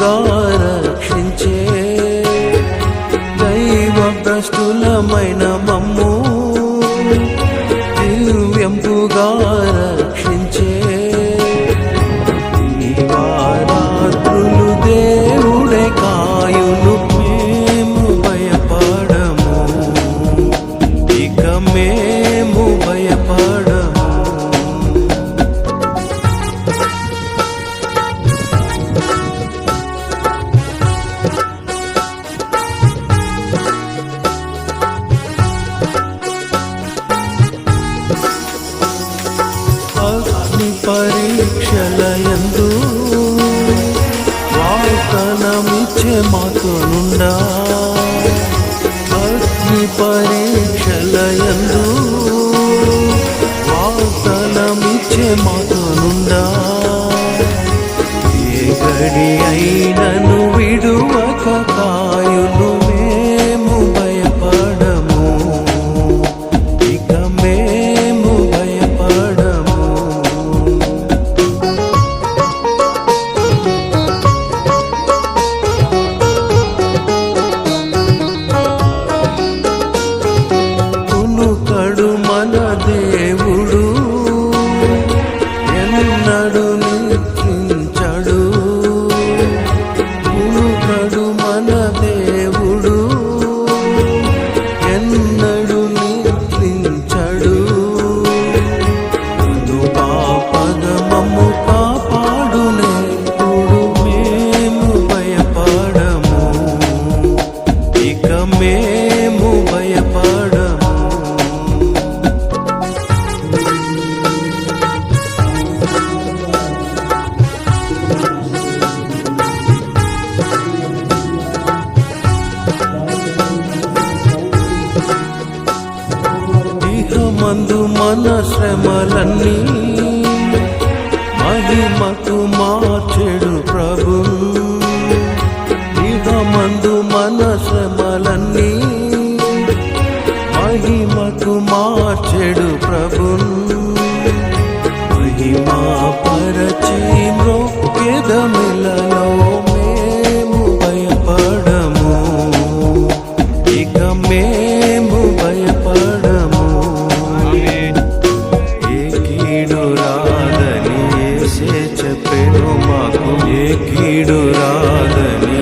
దివ్యంపుగా రక్షించే దైవ భ్రష్టులమైన మమ్ము దివ్యంపుగా రక్షించే దీవారాత్రులు దేవుడే కాయును మేము భయపడము. ఇక మేము భయపడము. అగ్ని పరీక్షల యందు వాగ్దానమిచ్చే ఏ గడి అయినను বাংলাদেশ। మందు మన శ్రమలన్నీ మహిమకు మార్చెడు ప్రభు. ఇహమందు మన శ్రమలన్నీ మహిమకు మార్చెడు ప్రభు. మహిమా పరచి మ్రోక్యదమిలలో ವೇಣು ಮಾಕು ಏಕೀಡು ರಾಧನೆ